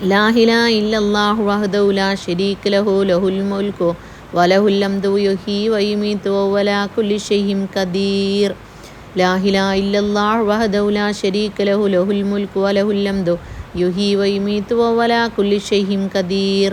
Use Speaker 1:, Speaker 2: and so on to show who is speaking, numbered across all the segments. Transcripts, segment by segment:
Speaker 1: ലാഹില ഇല്ലാഹു വഹദൗല ഷരീഖ് ലഹു ലഹുൽ മുൽക്കു വലഹുല്ലംദു യുഹി വയുമീത്തു വലാ കുല്ലി ഷെയ്ഹിം കദീർ ലാഹില ഇല്ലാഹു വഹദൗല ഷരീഖ് ലഹു ലഹുൽ മുൽക്കു വലഹുല്ലംദു യുഹി വയുമീത്തു വലാ കുല്ലി ഷെയ്ഹിം കദീർ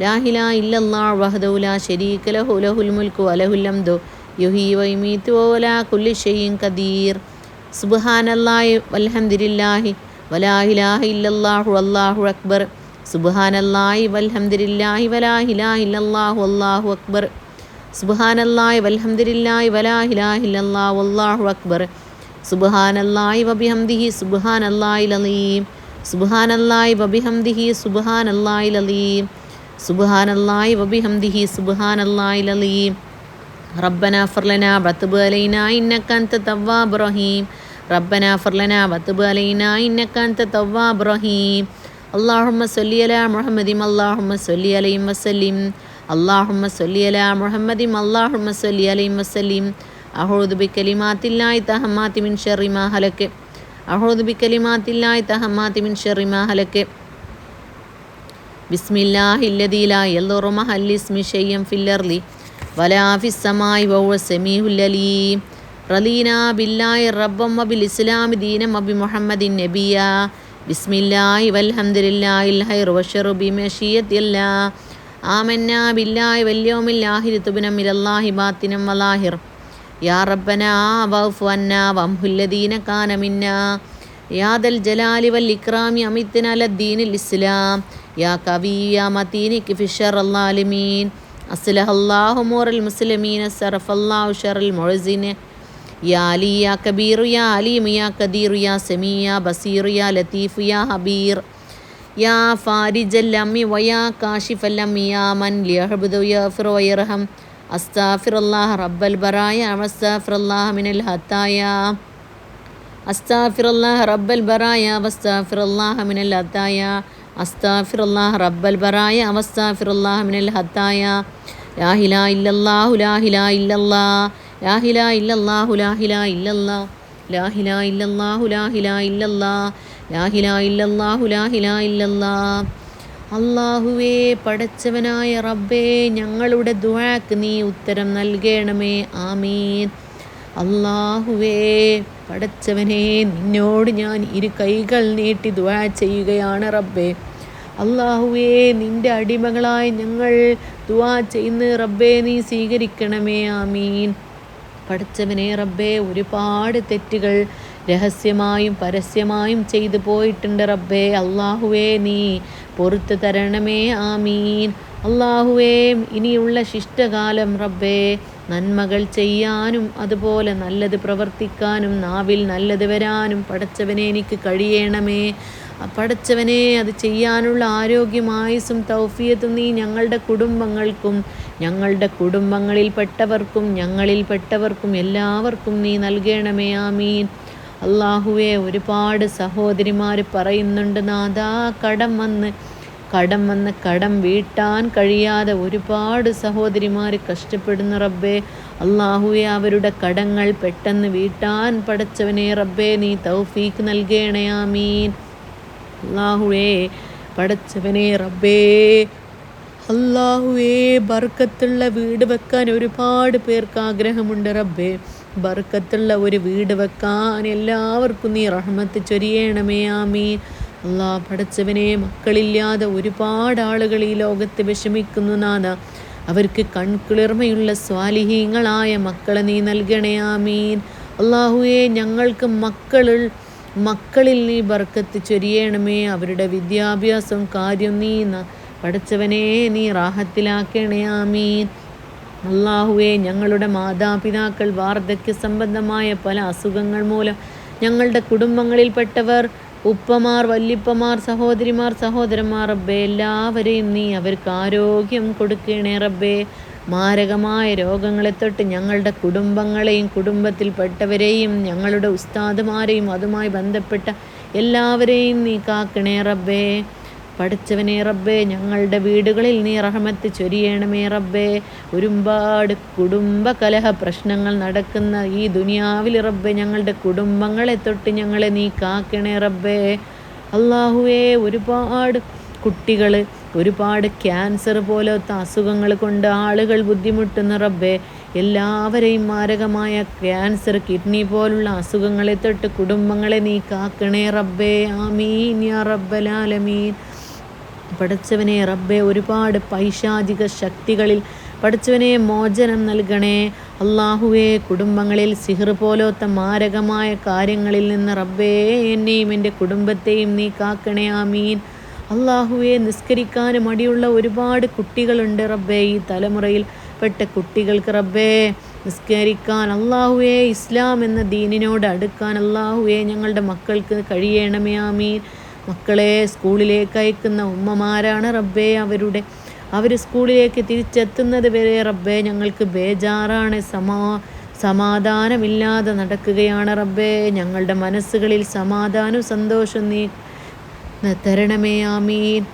Speaker 1: ലാഹില ഇല്ലാഹു വഹദൗല ഷരീഖ് ലഹു ലഹുൽ മുൽക്കു വലഹുല്ലംദു യുഹി വയുമീത്തു വലാ കുല്ലി ഷെയ്ഹിം കദീർ സുബ്ഹാനല്ലാഹി വൽഹംദുലില്ലാഹി വലാഹിലാഹ ഇല്ലാഹു അള്ളാഹു അക്ബർ. സുബാനല്ലായി വൽഹംദില്ലാഹി വലാഹിലാഹില്ലാഹു അള്ളാഹു അക്ബർ. സുബാനല്ലായി വൽഹംദില്ലാഹി വലാഹിലാഹില്ലാഹു അള്ളാഹു അക്ബർ. സുബാനല്ലായി വബിഹംദിഹി സുബാനല്ലായി ലലീം. സുബാനല്ലായി വബിഹംദിഹി സുബാനല്ലായി ലലീം. സുബാനല്ലായി വബിഹംദിഹി സുബാനല്ലായി ലലീം. റബ്ബന ഫർലന വത്തുബ് അലൈന ഇന്നക്കന്ത തവ്വാബ് റഹീം. ربنا اغفر لنا وتب علينا إنك أنت التواب الرحيم. اللهم صل على محمد اللهم صل عليه وسلم. اللهم صل على محمد اللهم صل عليه وسلم. أعوذ بكلمات الله التامات من شر ما هلك. أعوذ بكلمات الله التامات من شر ما هلك. بسم الله الذي لا يضر مع الاسم شيئا في الأرض ولا في السماء وهو السميع العليم. റലീന ബില്ലായി റബ്ബം അബിൽ ഇസ്ലാമി ദീനം അബി മുഹമ്മദിൻ നബിയ. ബിസ്മില്ലായി വൽഹംദില്ലാഹിൽ ഹൈർ വഷറു ബിമഷിയത്തില്ല ആമന്ന ബില്ലായി വല്യോമിൽ ലാഹിരി തുബിനം ഇലല്ലാഹി ബാത്തിനം വലാഹിർ. യാ റബ്ബന വൗഫ് അന്ന വംഹുല്ലദീന കാനമിന്ന യാദൽ ജലാലി വൽ ഇക്രാമി അമിത്തിൻ അലദ്ദീനിൽ ഇസ്ലാം. യാ കവിയാ യാ മതീനി കിഫിഷർ അല്ലാലിമീൻ അസ്ലഹല്ലാഹു മോറൽ മുസ്ലിമീൻ സറഫല്ലാഹു ഷറൽ മൊഴസിനെ യാ അലി യാ കബീറു യാ അലീം യാ കദീറു യാ സെമീ യാ ബസീറു യാ ലത്തീഫ് യാ ഹബീർ യാ ഫാരിജല്ലമ്മി വയാ കാഷിഫല്ലമ്മി യാ മൻ ലിയഹബുദു യാ ഫിറോയിർഹം അസ്താഫിറല്ലാഹ് റബ്ബൽ ബറായ അവസ്താഫിറല്ലാഹ് മിനൽ ഹത്തായ അസ്താഫിറല്ലാഹ് റബ്ബൽ ബറായ അവസ്താഫിറല്ലാഹ് മിനൽ ഹത്തായ അസ്താഫിറല്ലാഹ് റബ്ബൽ ബറായ അവസ്താഫിറല്ലാഹ് മിനൽ ഹത്തായ ലാഹിലാ ഇല്ലല്ലാഹു ലാഹിലാ ഇല്ലല്ലാഹ് ലാഹില ഇല്ലല്ലാഹു ലാഹില ഇല്ലല്ലാ ലാഹില ഇല്ലല്ലാഹു ലാഹില ഇല്ലല്ലാ ലാഹില ഇല്ലല്ലാഹു ലാഹില ഇല്ലല്ലാ. അള്ളാഹുവേ പടച്ചവനായ റബ്ബേ ഞങ്ങളുടെ ദുവാക്ക് നീ ഉത്തരം നൽകണമേ ആമീൻ. അള്ളാഹുവേ പടച്ചവനെ നിന്നോട് ഞാൻ ഇരു കൈകൾ നീട്ടി ദുവാ ചെയ്യുകയാണ് റബ്ബേ. അള്ളാഹുവേ നിന്റെ അടിമകളായ ഞങ്ങൾ ദുവാ ചെയ്യുന്ന റബ്ബേ നീ സ്വീകരിക്കണമേ ആമീൻ. പഠിച്ചവനെ റബ്ബേ ഒരുപാട് തെറ്റുകൾ രഹസ്യമായും പരസ്യമായും ചെയ്തു പോയിട്ടുണ്ട് റബ്ബേ. അള്ളാഹുവേ നീ പൊറത്തു തരണമേ. ആമീൻ. അള്ളാഹുവേ ഇനിയുള്ള ശിഷ്ടകാലം റബ്ബേ നന്മകൾ ചെയ്യാനും അതുപോലെ നല്ലത് പ്രവർത്തിക്കാനും നാവിൽ നല്ലത് വരാനും പടച്ചവനെ എനിക്ക് കഴിയണമേ. പടച്ചവനെ അത് ചെയ്യാനുള്ള ആരോഗ്യമായുസും തൗഫിയത്തും നീ ഞങ്ങളുടെ കുടുംബങ്ങൾക്കും ഞങ്ങളുടെ കുടുംബങ്ങളിൽപ്പെട്ടവർക്കും ഞങ്ങളിൽപ്പെട്ടവർക്കും എല്ലാവർക്കും നീ നൽകണമേ ആമീൻ. അള്ളാഹുവെ ഒരുപാട് സഹോദരിമാർ പറയുന്നുണ്ട് നാദാ കടം വന്ന് കടം വന്ന് കടം വീട്ടാൻ കഴിയാതെ ഒരുപാട് സഹോദരിമാർ കഷ്ടപ്പെടുന്ന റബ്ബേ. അള്ളാഹുവെ അവരുടെ കടങ്ങൾ പെട്ടെന്ന് വീട്ടാൻ പടച്ചവനെ റബ്ബേ നീ തൗഫീക്ക് നൽകണേ ആമീൻ. അള്ളാഹുവേ പടച്ചവനെ റബ്ബേ അള്ളാഹുവേ ബർക്കത്തുള്ള വീട് വെക്കാൻ ഒരുപാട് പേർക്ക് ആഗ്രഹമുണ്ട് റബ്ബേ. ബർക്കത്തുള്ള ഒരു വീട് വെക്കാൻ എല്ലാവർക്കും നീ റഹ്മത്ത് ചൊരിയണമേ ആമീൻ. അള്ളാ പടച്ചവനെ മക്കളില്ലാതെ ഒരുപാട് ആളുകൾ ഈ ലോകത്ത് വിഷമിക്കുന്നു നാഥ. അവർക്ക് കൺകുളിർമയുള്ള സ്വാലിഹീങ്ങളായ മക്കളെ നീ നൽകണേ ആമീൻ. അള്ളാഹുവെ ഞങ്ങൾക്ക് മക്കളിൽ മക്കളിൽ നീ ബർക്കത്ത് ചൊരിയണമേ അവരുടെ വിദ്യാഭ്യാസം കാര്യം നീ പഠിച്ചവനെ നീ റാഹത്തിലാക്കണേ ആമീൻ. അള്ളാഹുവെ ഞങ്ങളുടെ മാതാപിതാക്കൾ വാർദ്ധക്യ സംബന്ധമായ പല അസുഖങ്ങൾ മൂലം ഞങ്ങളുടെ കുടുംബങ്ങളിൽപ്പെട്ടവർ ഉപ്പമാർ വല്യപ്പമാർ സഹോദരിമാർ സഹോദരന്മാർ റബ്ബെ എല്ലാവരെയും നീ അവർക്ക് ആരോഗ്യം കൊടുക്കണേ റബ്ബേ. മാരകമായ രോഗങ്ങളെ തൊട്ട് ഞങ്ങളുടെ കുടുംബങ്ങളെയും കുടുംബത്തിൽപ്പെട്ടവരെയും ഞങ്ങളുടെ ഉസ്താദുമാരെയും അതുമായി ബന്ധപ്പെട്ട എല്ലാവരെയും നീ കാക്കണേ റബ്ബേ. പഠിച്ചവനെ റബ്ബേ ഞങ്ങളുടെ വീടുകളിൽ നീ റഹമത്ത് ചൊരിയണമേ റബ്ബേ. ഒരുപാട് കുടുംബ കലഹ പ്രശ്നങ്ങൾ നടക്കുന്ന ഈ ദുനിയാവിൽ റബ്ബേ ഞങ്ങളുടെ കുടുംബങ്ങളെ തൊട്ട് ഞങ്ങളെ നീ കാക്കണേ റബ്ബേ. അള്ളാഹുവേ ഒരുപാട് കുട്ടികൾ ഒരുപാട് ക്യാൻസർ പോലത്തെ അസുഖങ്ങൾ കൊണ്ട് ആളുകൾ ബുദ്ധിമുട്ടുന്ന റബ്ബേ എല്ലാവരെയും മാരകമായ ക്യാൻസർ കിഡ്നി പോലുള്ള അസുഖങ്ങളെ തൊട്ട് കുടുംബങ്ങളെ നീ കാക്കണേ റബ്ബേ. ആമീൻ യാ റബ്ബലാലമീൻ പഠിച്ചവനെ റബ്ബെ ഒരുപാട് പൈശാചിക ശക്തികളിൽ പഠിച്ചവനെ മോചനം നൽകണേ. അള്ളാഹുവെ കുടുംബങ്ങളിൽ സിഹർ പോലത്തെ മാരകമായ കാര്യങ്ങളിൽ നിന്ന് റബ്ബേ എന്നെയും എന്റെ കുടുംബത്തെയും നീ കാക്കണേ. ആമീൻ. അള്ളാഹുവെ നിസ്കരിക്കാൻ മടിയുള്ള ഒരുപാട് കുട്ടികളുണ്ട് റബ്ബേ. ഈ തലമുറയിൽ പെട്ട കുട്ടികൾക്ക് റബ്ബേ നിസ്കരിക്കാൻ അള്ളാഹുവെ ഇസ്ലാം എന്ന ദീനിനോട് അടുക്കാൻ അള്ളാഹുവെ ഞങ്ങളുടെ മക്കൾക്ക് കഴിയണമേ ആമീൻ. മക്കളെ സ്കൂളിലേക്ക് അയക്കുന്ന ഉമ്മമാരാണ് റബ്ബേ. അവരുടെ അവർ സ്കൂളിലേക്ക് തിരിച്ചെത്തുന്നത് വരെ റബ്ബേ ഞങ്ങൾക്ക് ബേജാറാണ്. സമാ സമാധാനമില്ലാതെ നടക്കുകയാണ് റബ്ബേ. ഞങ്ങളുടെ മനസ്സുകളിൽ സമാധാനവും സന്തോഷവും നീ തരണമേ ആമീൻ.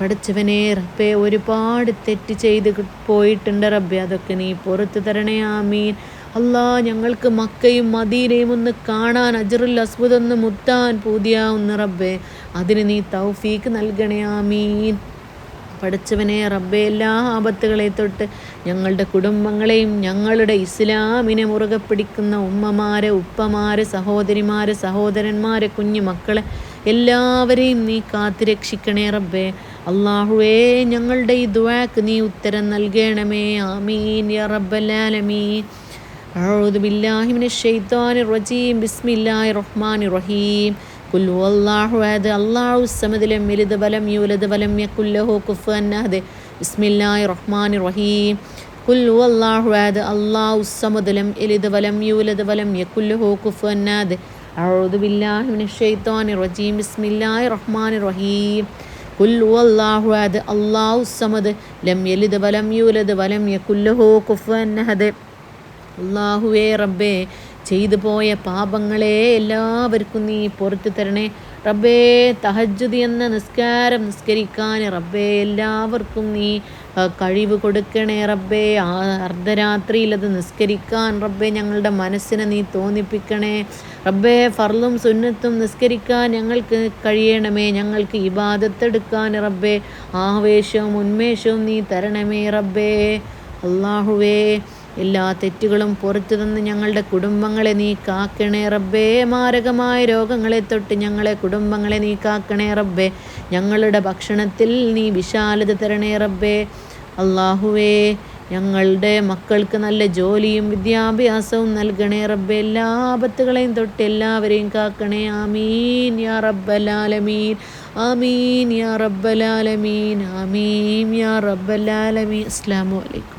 Speaker 1: പഠിച്ചവനെ റബ്ബെ ഒരുപാട് തെറ്റ് ചെയ്ത് പോയിട്ടുണ്ട് റബ്ബെ. അതൊക്കെ നീ പുറത്തു തരണേ ആമീൻ. അല്ലാ ഞങ്ങൾക്ക് മക്കയും മദീനയും ഒന്ന് കാണാൻ അജറുൽ അസ്ബുദ് മുത്താൻ പൂതിയാവുന്ന റബ്ബെ. അതിന് നീ തൗഫീക്ക് നൽകണേ ആമീൻ. പഠിച്ചവനെ റബ്ബെ എല്ലാ ആപത്തുകളെ തൊട്ട് ഞങ്ങളുടെ കുടുംബങ്ങളെയും ഞങ്ങളുടെ ഇസ്ലാമിനെ മുറുകെ പിടിക്കുന്ന ഉമ്മമാരെ ഉപ്പമാരെ സഹോദരിമാരെ സഹോദരന്മാരെ കുഞ്ഞു മക്കളെ എല്ലാവരെയും നീ കാത്തുരക്ഷിക്കണേ റബ്ബേ അള്ളാഹുവേ ഞങ്ങളുടെ ഈ ദുവാക്ക് നീ ഉത്തരം നൽകണമേ ആമീൻ യാ റബ്ബലാലമീൻ أعوذ بالله من الشيطان الرجيم بسم الله الرحمن الرحيم قل هو الله أحد الله الصمد لم يلد ولم يولد ولم يكن له كفوا أحد بسم الله الرحمن الرحيم قل هو الله أحد الله الصمد لم يلد ولم يولد ولم يكن له كفوا أحد أعوذ بالله من الشيطان الرجيم بسم الله الرحمن الرحيم قل هو الله أحد الله الصمد لم يلد ولم يولد ولم يكن له كفوا أحد അള്ളാഹുവേ റബ്ബേ ചെയ്തു പോയ പാപങ്ങളെ എല്ലാവർക്കും നീ പുറത്തു തരണേ റബ്ബേ തഹജ്ജുദ് എന്ന നിസ്കാരം നിസ്കരിക്കാൻ റബ്ബേ എല്ലാവർക്കും നീ കഴിവ് കൊടുക്കണേ റബ്ബേ. അർദ്ധരാത്രിയിൽ അത് നിസ്കരിക്കാൻ റബ്ബേ ഞങ്ങളുടെ മനസ്സിനെ നീ തോന്നിപ്പിക്കണേ. റബ്ബേ ഫർലും സുന്നത്തും നിസ്കരിക്കാൻ ഞങ്ങൾക്ക് കഴിയണമേ. ഞങ്ങൾക്ക് ഇബാദത്തെടുക്കാൻ റബ്ബേ ആവേശവും ഉന്മേഷവും നീ തരണമേ റബ്ബേ. അള്ളാഹുവേ എല്ലാ തെറ്റുകളും പുറത്തു നിന്ന് ഞങ്ങളുടെ കുടുംബങ്ങളെ നീ കാക്കണേ റബ്ബേ. മാരകമായ രോഗങ്ങളെ തൊട്ട് ഞങ്ങളെ കുടുംബങ്ങളെ നീ കാക്കണേ റബ്ബേ. ഞങ്ങളുടെ ഭക്ഷണത്തിൽ നീ വിശാലത തരണേ റബ്ബേ. അള്ളാഹുവേ ഞങ്ങളുടെ മക്കൾക്ക് നല്ല ജോലിയും വിദ്യാഭ്യാസവും നൽകണേ റബ്ബെ. എല്ലാ ആപത്തുകളെയും തൊട്ട് എല്ലാവരെയും കാക്കണേ. ആമീൻ യാ റബ്ബലാലമീൻ. ആമീൻ യാ റബ്ബലാലമീൻ. ആമീൻ യാ റബ്ബലാലമീൻ. അസ്സാം വലൈക്കും